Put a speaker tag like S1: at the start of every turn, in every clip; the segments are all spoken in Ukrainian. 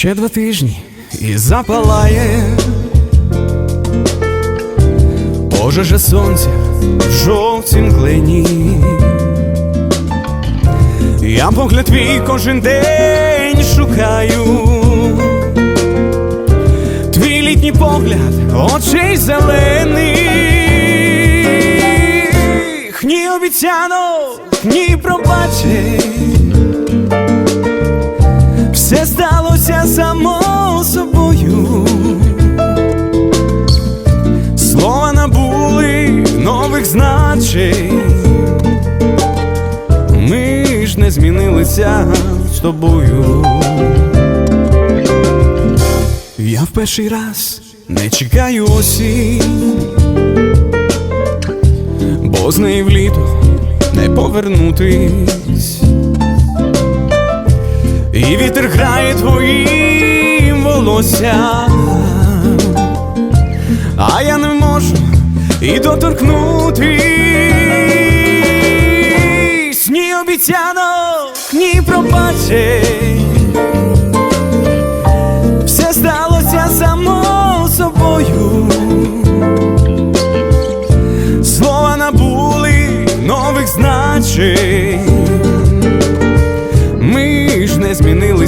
S1: Ще два тижні і запалає пожежа сонця в жовтім клені. Я погляд твій кожен день шукаю. Твій літній погляд очей зелених, ні обіцянок, ні пробачень. Все сталося само собою. Слова набули нових значень. Ми ж не змінилися з тобою. Я в перший раз не чекаю осінь, бо з неї в літо не повернутись. І вітер грає твоїм волоссям, а я не можу і доторкнутись ні обіцянок, ні пробачень. Все сталося само собою. Слова набули нових значень.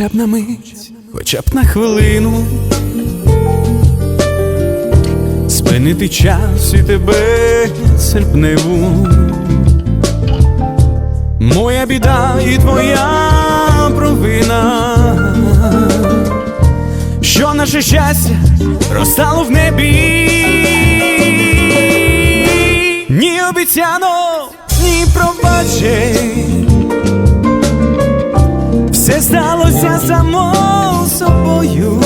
S1: Хоча б на мить, хоча б на хвилину. Спинити час і тебе серпневу Моя біда і твоя провина. Що наше щастя розстало в небі? Ні обіцянок, ні пробачень сталося само собою.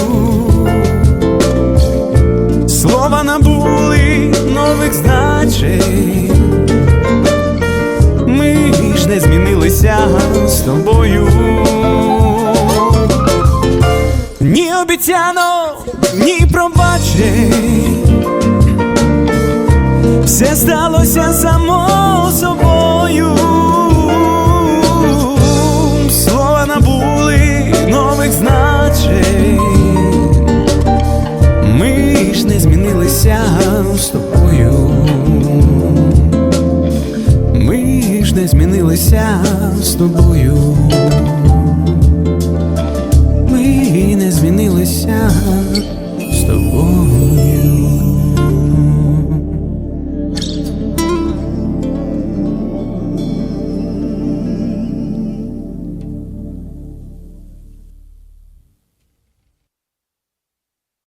S1: Слова набули нових значень. Ми ж не змінилися з тобою. Ні обіцянок, ні пробачень. Все сталося само собою. змінилися з тобою, ми не змінилися з тобою.